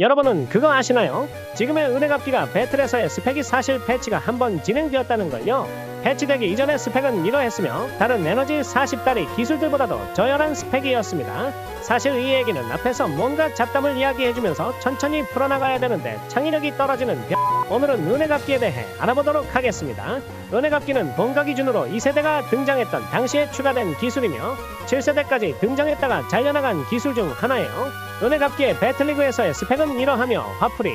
여러분은 그거 아시나요? 지금의 은혜갑기가 배틀에서의 스펙이 사실 패치가 한 번 진행되었다는 걸요. 패치되기 이전의 스펙은 이러했으며 다른 에너지 40달이 기술들보다도 저열한 스펙이었습니다. 사실 이 얘기는 앞에서 뭔가 잡담을 이야기해주면서 천천히 풀어나가야 되는데 창의력이 떨어지는 병... 오늘은 은혜갑기에 대해 알아보도록 하겠습니다. 은혜갑기는 본가 기준으로 2세대가 등장했던 당시에 추가된 기술이며 7세대까지 등장했다가 잘려나간 기술 중 하나예요. 은혜갑기의 배틀리그에서의 스펙은 이러하며 화풀이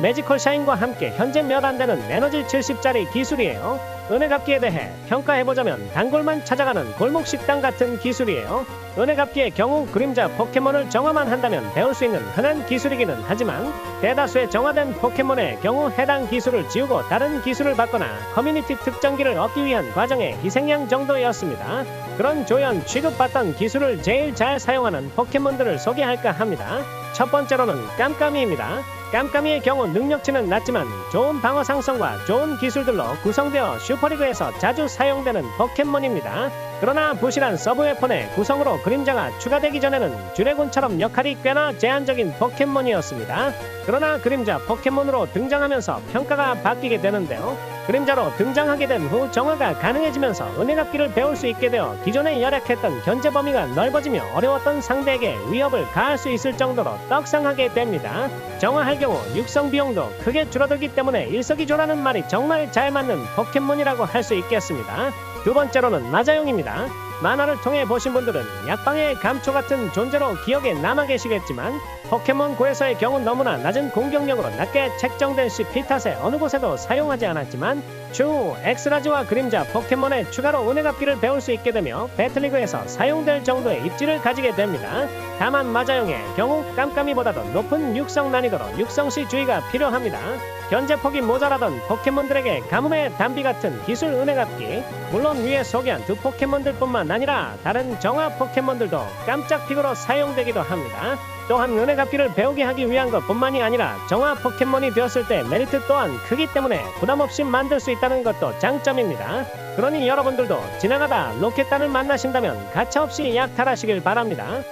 매지컬 샤인과 함께 현재 몇 안 되는 에너지 70짜리 기술이에요. 은혜갑기에 대해 평가해보자면 단골만 찾아가는 골목 식당 같은 기술이에요. 은혜갑기의 경우 그림자 포켓몬을 정화만 한다면 배울 수 있는 흔한 기술이기는 하지만 대다수의 정화된 포켓몬의 경우 해당 기술을 지우고 다른 기술을 받거나 커뮤니티 특정기를 얻기 위한 과정의 희생양 정도였습니다. 그런 조연 취급받던 기술을 제일 잘 사용하는 포켓몬들을 소개할까 합니다. 첫 번째로는 깜깜이입니다. 깜깜이의 경우 능력치는 낮지만 좋은 방어 상성과 좋은 기술들로 구성되어 슈퍼리그에서 자주 사용되는 포켓몬입니다. 그러나 부실한 서브웨폰의 구성으로 그림자가 추가되기 전에는 드래곤처럼 역할이 꽤나 제한적인 포켓몬이었습니다. 그러나 그림자 포켓몬으로 등장하면서 평가가 바뀌게 되는데요. 그림자로 등장하게 된후 정화가 가능해지면서 은혜갑기를 배울 수 있게 되어 기존에 열악했던 견제 범위가 넓어지며 어려웠던 상대에게 위협을 가할 수 있을 정도로 떡상하게 됩니다. 정화할 경우 육성 비용도 크게 줄어들기 때문에 일석이조라는 말이 정말 잘 맞는 포켓몬이라고 할 수 있겠습니다. 두 번째로는 마자용입니다. 만화를 통해 보신 분들은 약방의 감초 같은 존재로 기억에 남아 계시겠지만 포켓몬 고에서의 경우 너무나 낮은 공격력으로 낮게 책정된 CP 탓에 어느 곳에도 사용하지 않았지만 추후 엑스라지와 그림자 포켓몬의 추가로 은혜갑기를 배울 수 있게 되며 배틀리그에서 사용될 정도의 입지를 가지게 됩니다. 다만 마자용의 경우 깜깜이보다도 높은 육성 난이도로 육성시 주의가 필요합니다. 견제 폭이 모자라던 포켓몬들에게 가뭄의 단비 같은 기술 은혜갑기 물론 위에 소개한 두 포켓몬들뿐만 아니라 다른 정화 포켓몬들도 깜짝 픽으로 사용되기도 합니다. 또한 은혜갑기를 배우게 하기 위한 것 뿐만이 아니라 정화 포켓몬이 되었을 때 메리트 또한 크기 때문에 부담없이 만들 수 있다는 것도 장점입니다. 그러니 여러분들도 지나가다 로켓단을 만나신다면 가차없이 약탈하시길 바랍니다.